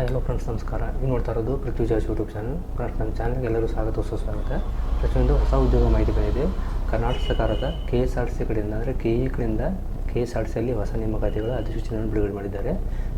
Hi hello friends ನಮಸ್ಕಾರ. ನೀವು ನೋಡ್ತಾ ಇರೋದು ಪೃಥ್ವಿಜಾಜ್ ಯೂಟ್ಯೂಬ್ ಚಾನಲ್ ಫ್ರೆಂಡ್ಸ್ ನಮ್ಮ ಚಾನಲ್ಗೆ ಎಲ್ಲರೂ ಸ್ವಾಗತ ಸುಸ್ವಾಗತ ಪ್ರತಿಯೊಂದು ಹೊಸ ಉದ್ಯೋಗ ಮಾಹಿತಿ ಬಂದಿದೆ. ಕರ್ನಾಟಕ ಸರ್ಕಾರದ ಕೆ ಎಸ್ ಆರ್ ಸಿ ಕಡೆಯಿಂದ, ಅಂದರೆ ಕೆ ಇ ಕಡೆಯಿಂದ ಕೆ ಎಸ್ ಆರ್ ಸಿಯಲ್ಲಿ ಹೊಸ ನೇಮಕಾತಿಗಳ ಅಧಿಸೂಚನೆಯನ್ನು ಬಿಡುಗಡೆ ಮಾಡಿದ್ದಾರೆ.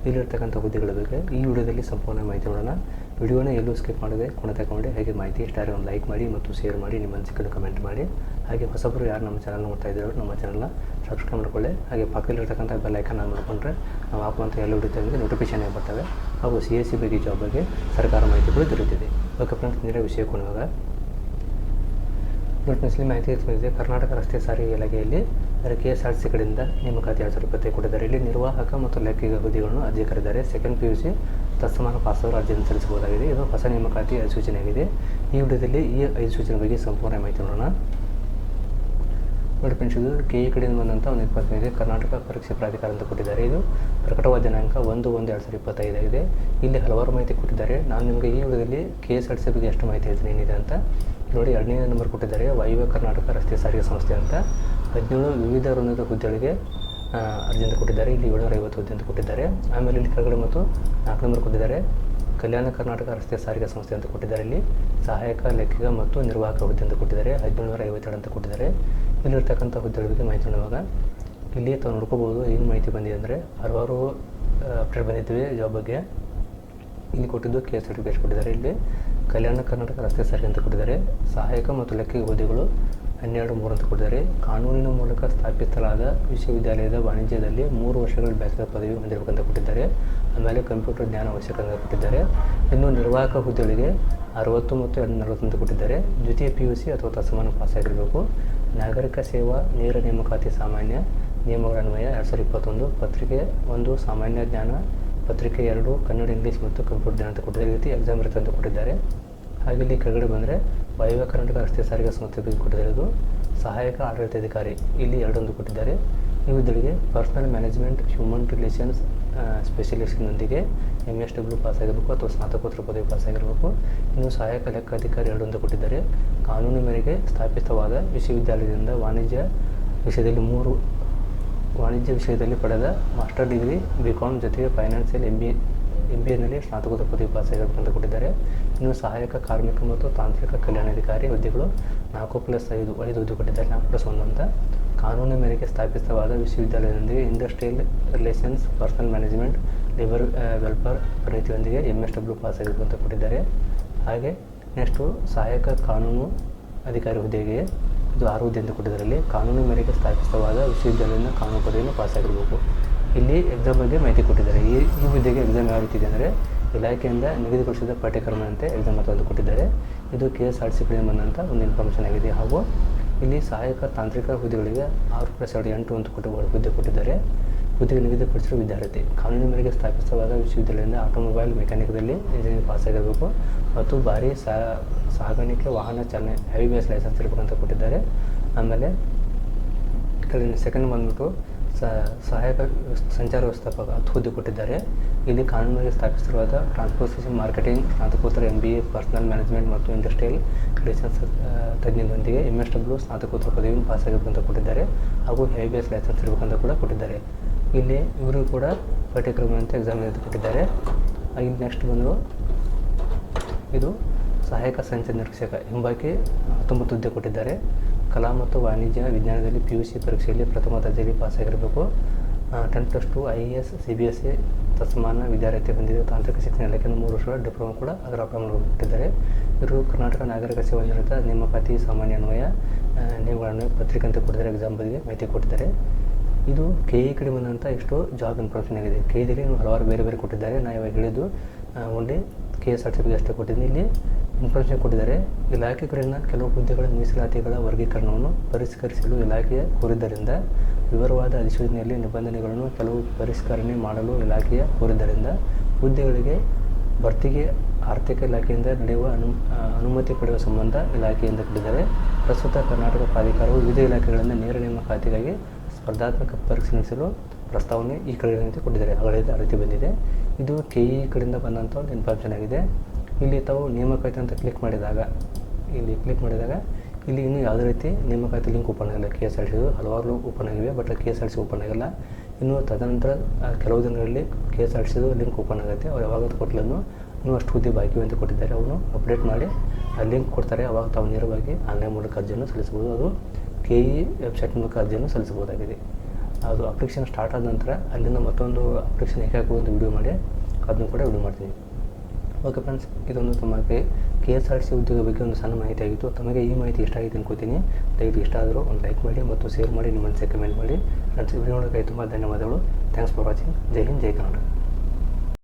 ಇಲ್ಲಿರ್ತಕ್ಕಂಥ ಹುದ್ದೆಗಳ ಬಗ್ಗೆ ಈ ವಿಡಿಯೋದಲ್ಲಿ ಸಂಪೂರ್ಣ ಮಾಹಿತಿ ನೋಡೋಣ. ವಿಡಿಯೋನ ಎಲ್ಲೂ ಸ್ಕಿಪ್ ಮಾಡದೆ ಕೊನೆ ತಗೊಂಡು ಹಾಗೆ ಮಾಹಿತಿ ಇಷ್ಟ ಒಂದು ಲೈಕ್ ಮಾಡಿ ಮತ್ತು ಶೇರ್ ಮಾಡಿ, ನಿಮ್ಮ ಅನಿಸಿಕೆಯನ್ನು ಕಮೆಂಟ್ ಮಾಡಿ. ಹಾಗೆ ಹೊಸಬರು ಯಾರು ನಮ್ಮ ಚಾನಲ್ ನೋಡ್ತಾ ಇದ್ದಾರೋ ನಮ್ಮ ಚಾನಲ್ನ ಸಬ್ಸ್ಕ್ರೈಬ್ ಮಾಡ್ಕೊಳ್ಳಿ. ಹಾಗೆ ಪಕ್ಕದಲ್ಲಿರ್ತಕ್ಕಂಥ ಬೆಲ್ ಐಕನ್ ಆನ್ ಮಾಡಿಕೊಂಡ್ರೆ ನಾವು ಹಾಕುವಂಥ ಎಲ್ಲ ವಿಡಿಯೋ ನಿಮಗೆ ನೋಟಿಫಿಕೇಶನ್ ಬರ್ತವೆ. ಹಾಗೂ ಸಿ ಎಸ್ ಸಿ ಬಗ್ಗೆ ಜಾಬ್ ಬಗ್ಗೆ ಸರ್ಕಾರ ಮಾಹಿತಿಗಳು ದೊರೆಯುತ್ತಿದೆ. ಓಕೆ ಫ್ರೆಂಡ್ಸ್ ನೇರ ವಿಷಯಕ್ಕೆ ಹೋಗುವಾಗ ನೋಟಿನಲ್ಲಿ ಮಾಹಿತಿ ಬಂದಿದೆ ಕರ್ನಾಟಕ ರಸ್ತೆ ಸಾರಿಗೆ ಇಲಾಖೆಯಲ್ಲಿ ಅದರ ಕೆ ಎಸ್ ಆರ್ ಸಿ ಕಡೆಯಿಂದ ನೇಮಕಾತಿ ಎರಡು ಸಾವಿರ ಇಪ್ಪತ್ತೈದು ಕೊಟ್ಟಿದ್ದಾರೆ. ಇಲ್ಲಿ ನಿರ್ವಾಹಕ ಮತ್ತು ಲೆಕ್ಕಿಗ ಹುದ್ದೆಗಳನ್ನು ಅರ್ಜಿ ಕರೆದಿದ್ದಾರೆ ಸೆಕೆಂಡ್ ಪಿ ಯು ಸಿ ತತ್ಸಮಾನ ಪಾಸ್ವರ್ ಅರ್ಜಿಯನ್ನು ಸಲ್ಲಿಸಬಹುದಾಗಿದೆ. ಇದು ಹೊಸ ನೇಮಕಾತಿ ಅಧಿಸೂಚನೆಯಾಗಿದೆ. ಈ ವಿಡಿಯೋದಲ್ಲಿ ಈ ಅಧಿಸೂಚನೆ ಬಗ್ಗೆ ಸಂಪೂರ್ಣ ಮಾಹಿತಿ ನೋಡೋಣ. ನೋಡಿ ಇದು ಕೆ ಇ ಕಡೆಯಿಂದ ಬಂದಂಥ ಒಂದು ಇಪ್ಪತ್ತೈದು ಕರ್ನಾಟಕ ಪರೀಕ್ಷೆ ಪ್ರಾಧಿಕಾರ ಅಂತ ಕೊಟ್ಟಿದ್ದಾರೆ. ಇದು ಪ್ರಕಟವಾದ ದಿನಾಂಕ ಒಂದು ಒಂದು ಎರಡು ಸಾವಿರದ ಇಪ್ಪತ್ತೈದಾಗಿದೆ ಇಲ್ಲಿ ಹಲವಾರು ಮಾಹಿತಿ ಕೊಟ್ಟಿದ್ದಾರೆ. ನಾನು ನಿಮಗೆ ಈ ವಿಡಿಯೋದಲ್ಲಿ ಕೆ ಎಸ್ ಆರ್ ಸಿ ಬಗ್ಗೆ ಎಷ್ಟು ಮಾಹಿತಿ ಹೇಳ್ತೀನಿ ಏನಿದೆ ಅಂತ. ನೋಡಿ ಎರಡನೇ ನಂಬರ್ ಕೊಟ್ಟಿದ್ದಾರೆ ವಾಯುವ್ಯ ಕರ್ನಾಟಕ ರಸ್ತೆ ಸಾರಿಗೆ ಸಂಸ್ಥೆ ಅಂತ. ಹದಿನೇಳು ವಿವಿಧ ವೃಂದದ ಹುದ್ದೆಗಳಿಗೆ ಅರ್ಜಿ ಅಂತ ಕೊಟ್ಟಿದ್ದಾರೆ. ಇಲ್ಲಿ ಏಳ್ನೂರ ಐವತ್ತು ಹುದ್ದೆ ಅಂತ ಕೊಟ್ಟಿದ್ದಾರೆ. ಆಮೇಲೆ ಇಲ್ಲಿ ಕೆಳಗಡೆ ಮತ್ತು ನಾಲ್ಕು ನಂಬರ್ ಕೊಟ್ಟಿದ್ದಾರೆ. ಕಲ್ಯಾಣ ಕರ್ನಾಟಕ ರಸ್ತೆ ಸಾರಿಗೆ ಸಂಸ್ಥೆ ಅಂತ ಕೊಟ್ಟಿದ್ದಾರೆ ಇಲ್ಲಿ. ಸಹಾಯಕ, ಲೆಕ್ಕಿಗ ಮತ್ತು ನಿರ್ವಾಹಕ ಹುದ್ದೆ ಅಂತ ಕೊಟ್ಟಿದ್ದಾರೆ. ಹದಿನೇಳುನೂರ ಐವತ್ತೆರಡು ಅಂತ ಕೊಟ್ಟಿದ್ದಾರೆ. ಇಲ್ಲಿರ್ತಕ್ಕಂಥ ಹುದ್ದೆಗಳ ಬಗ್ಗೆ ಮಾಹಿತಿ ನೋಡುವಾಗ ಇಲ್ಲಿ ತಾವು ನೋಡ್ಕೋಬೋದು ಏನು ಮಾಹಿತಿ ಬಂದಿದೆ ಅಂದರೆ ಹಲವಾರು ಅಪ್ಡೇಟ್ ಬಂದಿದ್ದೀವಿ ಜಾಬ್ ಬಗ್ಗೆ. ಇಲ್ಲಿ ಕೊಟ್ಟಿದ್ದು ಕೆ ಎಸ್ ಸರ್ಟಿಫಿಕೇಟ್ ಕೊಟ್ಟಿದ್ದಾರೆ ಇಲ್ಲಿ. ಕಲ್ಯಾಣ ಕರ್ನಾಟಕ ರಸ್ತೆ ಸಾರಿಗೆ ಅಂತ ಕೊಟ್ಟಿದ್ದಾರೆ. ಸಹಾಯಕ ಮತ್ತು ಲೆಕ್ಕ ಹುದ್ದೆಗಳು ಹನ್ನೆರಡು, ಮೂರು ಅಂತ ಕೊಟ್ಟಿದ್ದಾರೆ. ಕಾನೂನಿನ ಮೂಲಕ ಸ್ಥಾಪಿಸಲಾದ ವಿಶ್ವವಿದ್ಯಾಲಯದ ವಾಣಿಜ್ಯದಲ್ಲಿ ಮೂರು ವರ್ಷಗಳ ಬ್ಯಾಚಲರ್ ಪದವಿ ಹೊಂದಿರಬೇಕಂತ ಕೊಟ್ಟಿದ್ದಾರೆ. ಆಮೇಲೆ ಕಂಪ್ಯೂಟರ್ ಜ್ಞಾನ ಅವಶ್ಯಕ ಅಂತ ಕೊಟ್ಟಿದ್ದಾರೆ. ಇನ್ನು ನಿರ್ವಾಹಕ ಹುದ್ದೆಗಳಿಗೆ ಅರವತ್ತು ಮತ್ತು ಎರಡು ನಲವತ್ತು ಅಂತ ಕೊಟ್ಟಿದ್ದಾರೆ. ದ್ವಿತೀಯ ಪಿ ಯು ಸಿ ಅಥವಾ ತಸಮಾನ ಪಾಸ್ ಆಗಿರಬೇಕು ನಾಗರಿಕ ಸೇವಾ ನೇರ ನೇಮಕಾತಿ ಸಾಮಾನ್ಯ ನಿಯಮಗಳ ಅನ್ವಯ ಎರಡು ಸಾವಿರದ ಇಪ್ಪತ್ತೊಂದು, ಪತ್ರಿಕೆ ಒಂದು, ಸಾಮಾನ್ಯ ಜ್ಞಾನ, ಪತ್ರಿಕೆ ಎರಡು, ಕನ್ನಡ, ಇಂಗ್ಲೀಷ್ ಮತ್ತು ಕಂಪ್ಯೂಟರ್ ಜ್ಞಾನ ಅಂತ ಕೊಟ್ಟಿದ್ದಾರೆ. ರೀತಿ ಎಕ್ಸಾಮ್ ಇರುತ್ತೆ ಅಂತ ಕೊಟ್ಟಿದ್ದಾರೆ. ಹಾಗೆ ಇಲ್ಲಿ ಕೆಳಗಡೆ ಬಂದರೆ ವಾಯುವ್ಯ ಕರ್ನಾಟಕ ರಸ್ತೆ ಸಾರಿಗೆ ಸಂಸ್ಥೆ ಬಗ್ಗೆ ಕೊಟ್ಟಿದ್ದಾರೆ ಸಹಾಯಕ ಆಡಳಿತಾಧಿಕಾರಿ ಇಲ್ಲಿ ಎರಡೊಂದು ಕೊಟ್ಟಿದ್ದಾರೆ. ಇವುಗಳಿಗೆ ಪರ್ಸನಲ್ ಮ್ಯಾನೇಜ್ಮೆಂಟ್ ಹ್ಯೂಮನ್ ರಿಲೇಷನ್ಸ್ ಸ್ಪೆಷಲಿಸ್ಟ್ನೊಂದಿಗೆ ಎಂ ಎಸ್ ಡಬ್ಲ್ಯೂ ಪಾಸ್ ಆಗಿರಬೇಕು ಅಥವಾ ಸ್ನಾತಕೋತ್ತರ ಪದವಿ ಪಾಸ್ ಆಗಿರಬೇಕು. ಇನ್ನು ಸಹಾಯಕ ಲೆಕ್ಕಾಧಿಕಾರಿ ಎರಡೊಂದು ಕೊಟ್ಟಿದ್ದಾರೆ. ಕಾನೂನು ಮೇರೆಗೆ ಸ್ಥಾಪಿತವಾದ ವಿಶ್ವವಿದ್ಯಾಲಯದಿಂದ ವಾಣಿಜ್ಯ ವಿಷಯದಲ್ಲಿ ಮೂರು ವಾಣಿಜ್ಯ ವಿಷಯದಲ್ಲಿ ಪಡೆದ ಮಾಸ್ಟರ್ ಡಿಗ್ರಿ ಬಿ ಕಾಮ್ ಜೊತೆಗೆ financial M B M B ಎನಲ್ಲಿ ಸ್ನಾತಕೋತ್ತರ ಪದವಿ ಪಾಸ್ ಆಗಿರಬೇಕು ಅಂತ ಕೊಟ್ಟಿದ್ದಾರೆ ಇನ್ನು ಸಹಾಯಕ, ಕಾರ್ಮಿಕ ಮತ್ತು ತಾಂತ್ರಿಕ ಕಲ್ಯಾಣಾಧಿಕಾರಿ ಹುದ್ದೆಗಳು ನಾಲ್ಕು ಪ್ಲಸ್ ಐದು ಐದು ಹುದ್ದೆ ಕೊಟ್ಟಿದ್ದಾರೆ ನಾಲ್ಕು ಪ್ಲಸ್ ಒಂದು ಅಂತ. ಕಾನೂನು ಮೇರೆಗೆ ಸ್ಥಾಪಿತವಾದ ವಿಶ್ವವಿದ್ಯಾಲಯದೊಂದಿಗೆ industrial relations personal management labour welfare ಪ್ರಗತಿಯೊಂದಿಗೆ M S W pass ಆಗಿರುವಂತ ಕೊಟ್ಟಿದ್ದಾರೆ ಹಾಗೆ ನೆಕ್ಸ್ಟು ಸಹಾಯಕ, ಕಾನೂನು ಅಧಿಕಾರಿ ಹುದ್ದೆಗೆ ಇದು ಆರು ಹುದ್ದೆ ಅಂತ ಕೊಟ್ಟಿದ್ದಾರೆ ಇಲ್ಲಿ ಕಾನೂನು ಮೇರೆಗೆ ಸ್ಥಾಪಿತವಾದ ವಿಶ್ವವಿದ್ಯಾಲಯದಿಂದ ಕಾನೂನು ಪದವಿಯನ್ನು ಪಾಸ್ ಆಗಿರಬೇಕು ಇಲ್ಲಿ ಎಕ್ಸಾಮ್ ಬಗ್ಗೆ ಮಾಹಿತಿ ಕೊಟ್ಟಿದ್ದಾರೆ. ಈ ಈ ಹುದ್ದೆಗೆ ಎಕ್ಸಾಮ್ ಯಾವ ರೀತಿ ಇದೆ ಅಂದರೆ ಇಲಾಖೆಯಿಂದ ನಿಗದಿಪಡಿಸಿದ ಪಠ್ಯಕ್ರಮದಂತೆ ಎಕ್ಸಾಮ್ ಅಂತ ಕೊಟ್ಟಿದ್ದಾರೆ. ಇದು ಕೆ ಎಸ್ ಆರ್ ಸಿ ಕಡೆ ಬಂದಂಥ ಒಂದು ಇನ್ಫಾರ್ಮೇಷನ್ ಆಗಿದೆ. ಹಾಗೂ ಇಲ್ಲಿ ಸಹಾಯಕ ತಾಂತ್ರಿಕ ಹುದ್ದೆಗಳಿಗೆ ಆರು ಪ್ಲಸ್ ಎರಡು ಎಂಟು ಅಂತ ಕೊಟ್ಟು ಹುದ್ದೆ ಕೊಟ್ಟಿದ್ದಾರೆ. ಹುದ್ದೆಗೆ ನಿಗದಿಪಡಿಸಿರುವ ವಿದ್ಯಾರ್ಥಿ. ಕಾನೂನಿನ ಮೇರೆಗೆ ಸ್ಥಾಪಿತವಾದ ವಿಶ್ವವಿದ್ಯಾಲಯದಿಂದ ಆಟೋಮೊಬೈಲ್ ಮೆಕ್ಯಾನಿಕ್ದಲ್ಲಿ ಇಂಜಿನಿಯರಿಂಗ್ ಪಾಸ್ ಆಗಿರಬೇಕು ಮತ್ತು ಭಾರಿ ಸಾಗಾಣಿಕೆ ವಾಹನ ಚಾಲನೆ ಹೆವಿ ಬೇಸ್ ಲೈಸೆನ್ಸ್ ಇರಬೇಕಂತ ಕೊಟ್ಟಿದ್ದಾರೆ. ಆಮೇಲೆ ಸೆಕೆಂಡ್ ಬಂದ್ಬಿಟ್ಟು ಸಹಾಯಕ ಸಂಚಾರ ವ್ಯವಸ್ಥಾಪಕ ಹತ್ತು ಹುದ್ದೆ ಕೊಟ್ಟಿದ್ದಾರೆ. ಇಲ್ಲಿ ಕಾನೂನಿಗೆ ಸ್ಥಾಪಿಸಿರುವಾದ ಟ್ರಾನ್ಸ್ಪೋರ್ಟೇಷನ್ ಮಾರ್ಕೆಟಿಂಗ್ ಸ್ನಾತಕೋತ್ತರ M B A personal management ಮತ್ತು ಇಂಡಸ್ಟ್ರಿಯಲ್ ರಿಲೇಷನ್ಸ್ ತಜ್ಞರೊಂದಿಗೆ ಎಂ ಎಸ್ ಡಬ್ಲ್ಯೂ ಸ್ನಾತಕೋತ್ತರ ಪದವಿಯನ್ನು ಅಂತ ಕೊಟ್ಟಿದ್ದಾರೆ. ಹಾಗೂ ಹೆವಿ ಬೇಸ್ ಲೈಸೆನ್ಸ್ ಇರಬೇಕಂತ ಕೂಡ ಕೊಟ್ಟಿದ್ದಾರೆ. ಇಲ್ಲಿ ಇವರು ಕೂಡ ಪಠ್ಯಕ್ರಮದಂತೆ ಎಕ್ಸಾಮ್ ಅಂತ ಕೊಟ್ಟಿದ್ದಾರೆ ಇಲ್ಲಿ ನೆಕ್ಸ್ಟ್ ಬಂದು ಇದು ಸಹಾಯಕ ಸಂಚಾರ ನಿರೀಕ್ಷಕ ಎಂಬಾಕೆ ಹತ್ತೊಂಬತ್ತು ಹುದ್ದೆ ಕೊಟ್ಟಿದ್ದಾರೆ. ಕಲಾ ಮತ್ತು ವಾಣಿಜ್ಯ ವಿಜ್ಞಾನದಲ್ಲಿ ಪಿ ಯು ಸಿ ಪರೀಕ್ಷೆಯಲ್ಲಿ ಪ್ರಥಮ ದರ್ಜೆಯಲ್ಲಿ ಪಾಸಾಗಿರಬೇಕು. Ten plus two I A S C B S C ತತ್ಸಮಾನ ವಿದ್ಯಾರ್ಥಿ ಹೊಂದಿದೆ ತಾಂತ್ರಿಕ ಶಿಕ್ಷಣ ಇಲಾಖೆಯಿಂದ ಮೂರು ವರ್ಷಗಳ ಡಿಪ್ಲೊಮಾ ಕೂಡ ಅದರ ಅಪ್ಲೋಡ್ ಕೊಟ್ಟಿದ್ದಾರೆ ಇವರು ಕರ್ನಾಟಕ ನಾಗರಿಕ ಸೇವಾ ನಿರತ ನೇಮಕಾತಿ ಸಾಮಾನ್ಯ ಅನ್ವಯ ನಿಯಮಗಳನ್ನು ಪತ್ರಿಕೆ ಅಂತ ಕೊಟ್ಟಿದ್ದಾರೆ ಎಕ್ಸಾಮ್ ಬಗ್ಗೆ ಮಾಹಿತಿ ಕೊಟ್ಟಿದ್ದಾರೆ. ಇದು ಕೆ ಇ ಕಡೆ ಬಂದಂಥ ಎಷ್ಟೋ ಜಾಬ್ ಇನ್ಫಾರ್ಮೇಷನ್ ಆಗಿದೆ. ಕೆ ಇದಲ್ಲಿ ಹಲವಾರು ಬೇರೆ ಬೇರೆ ಕೊಟ್ಟಿದ್ದಾರೆ. ನಾ ಇವಾಗ ಹೇಳಿದ್ದು ಓನ್ಲಿ ಕೆ ಎಸ್ ಆರ್ ಬಗ್ಗೆ ಅಷ್ಟೇ ಕೊಟ್ಟಿದ್ದೀನಿ. ಇಲ್ಲಿ ಇನ್ಫಾರ್ಮೇಷನ್ ಕೊಟ್ಟಿದ್ದಾರೆ. ಇಲಾಖೆ ಕಡೆಯಿಂದ ಕೆಲವು ಹುದ್ದೆಗಳ ಮೀಸಲಾತಿಗಳ ವರ್ಗೀಕರಣವನ್ನು ಪರಿಷ್ಕರಿಸಲು ಇಲಾಖೆಯ ಕೋರಿದ್ದರಿಂದ, ವಿವರವಾದ ಅಧಿಸೂಚನೆಯಲ್ಲಿ ನಿಬಂಧನೆಗಳನ್ನು ಕೆಲವು ಪರಿಷ್ಕರಣೆ ಮಾಡಲು ಇಲಾಖೆಯ ಕೋರಿದ್ದರಿಂದ, ಹುದ್ದೆಗಳಿಗೆ ಭರ್ತಿಗೆ ಆರ್ಥಿಕ ಇಲಾಖೆಯಿಂದ ನಡೆಯುವ ಅನು ಅನುಮತಿ ಪಡೆಯುವ ಸಂಬಂಧ ಇಲಾಖೆಯಿಂದ ಕೊಟ್ಟಿದ್ದಾರೆ. ಪ್ರಸ್ತುತ ಕರ್ನಾಟಕ ಪ್ರಾಧಿಕಾರವು ವಿವಿಧ ಇಲಾಖೆಗಳಿಂದ ನೇರ ನೇಮಕಾತಿಗಾಗಿ ಸ್ಪರ್ಧಾತ್ಮಕ ಪರೀಕ್ಷೆ ನಡೆಸಲು ಪ್ರಸ್ತಾವನೆ ಈ ಕಡೆಯಿಂದ ಕೊಟ್ಟಿದ್ದಾರೆ. ಅಗಳಿಂದ ಆ ರೀತಿ ಬಂದಿದೆ. ಇದು ಕೆ ಇ ಕಡೆಯಿಂದ ಬಂದಂಥ ಒಂದು ಇನ್ಫಾರ್ಮೇಷನ್ ಆಗಿದೆ. ಇಲ್ಲಿ ತಾವು ನೇಮಕಾತಿ ಅಂತ ಕ್ಲಿಕ್ ಮಾಡಿದಾಗ, ಇಲ್ಲಿ ಕ್ಲಿಕ್ ಮಾಡಿದಾಗ ಇಲ್ಲಿ ಇನ್ನೂ ಯಾವುದೇ ರೀತಿ ನೇಮಕಾತಿ ಲಿಂಕ್ ಓಪನ್ ಆಗಿಲ್ಲ. ಕೆ ಎಸ್ ಆರ್ ಸಿ ಹಲವಾರು ಓಪನ್ ಆಗಿವೆ but K S R C open ಆಗಿಲ್ಲ. ಇನ್ನು ತದನಂತರ ಕೆಲವು ದಿನಗಳಲ್ಲಿ ಕೆ ಎಸ್ ಆರ್ ಸಿದು ಲಿಂಕ್ ಓಪನ್ ಆಗುತ್ತೆ. ಅವ್ರು ಯಾವಾಗ ಕೊಟ್ಟಲನ್ನು ಇನ್ನೂ ಅಷ್ಟು ಹುದ್ದೆ ಬಾಕಿ ಅಂತ ಕೊಟ್ಟಿದ್ದಾರೆ. ಅವನು ಅಪ್ಡೇಟ್ ಮಾಡಿ, ಆ ಲಿಂಕ್ ಕೊಡ್ತಾರೆ. ಅವಾಗ ತಾವು ನೇರವಾಗಿ ಆನ್ಲೈನ್ ಮೂಲಕ ಅರ್ಜಿಯನ್ನು ಸಲ್ಲಿಸಬಹುದು. ಅದು ಕೆ ಇ ವೆಬ್ಸೈಟ್ ಮೂಲಕ ಅರ್ಜಿಯನ್ನು ಸಲ್ಲಿಸಬಹುದಾಗಿದೆ. ಅದು ಅಪ್ಲಿಕೇಶನ್ ಸ್ಟಾರ್ಟ್ ಆದ ನಂತರ ಅಲ್ಲಿಂದ ಮತ್ತೊಂದು ಅಪ್ಲಿಕೇಶನ್ ಹೇಗೆ ಅಂತ ವಿಡಿಯೋ ಮಾಡಿ, ಅದನ್ನು ಕೂಡ ವಿಡಿಯೋ ಮಾಡ್ತೀನಿ. ಓಕೆ ಫ್ರೆಂಡ್ಸ್, ಇದೊಂದು ತಮಗೆ ಕೆ ಎಸ್ ಆರ್ ಸಿ ಉದ್ಯೋಗ ಬಗ್ಗೆ ಒಂದು ಸಣ್ಣ ಮಾಹಿತಿ ಆಗಿತ್ತು. ತಮಗೆ ಈ ಮಾಹಿತಿ ಇಷ್ಟ ಆಗಿದೆ ಅನ್ಕೋತೀನಿ. ದಯವಿಟ್ಟು ಇಷ್ಟ ಆದರೂ ಒಂದು ಲೈಕ್ ಮಾಡಿ ಮತ್ತು ಶೇರ್ ಮಾಡಿ, ನಿಮ್ಮ ಮನಸ್ಸಿಗೆ ಕಮೆಂಟ್ ಮಾಡಿ. ಫ್ರೆಂಡ್ಸ್ ವಿಡಿಯೋ ನೋಡೋಕ್ಕೆ ತುಂಬ ಧನ್ಯವಾದಗಳು. Thanks for watching. Jai Hind, Jai Kannada.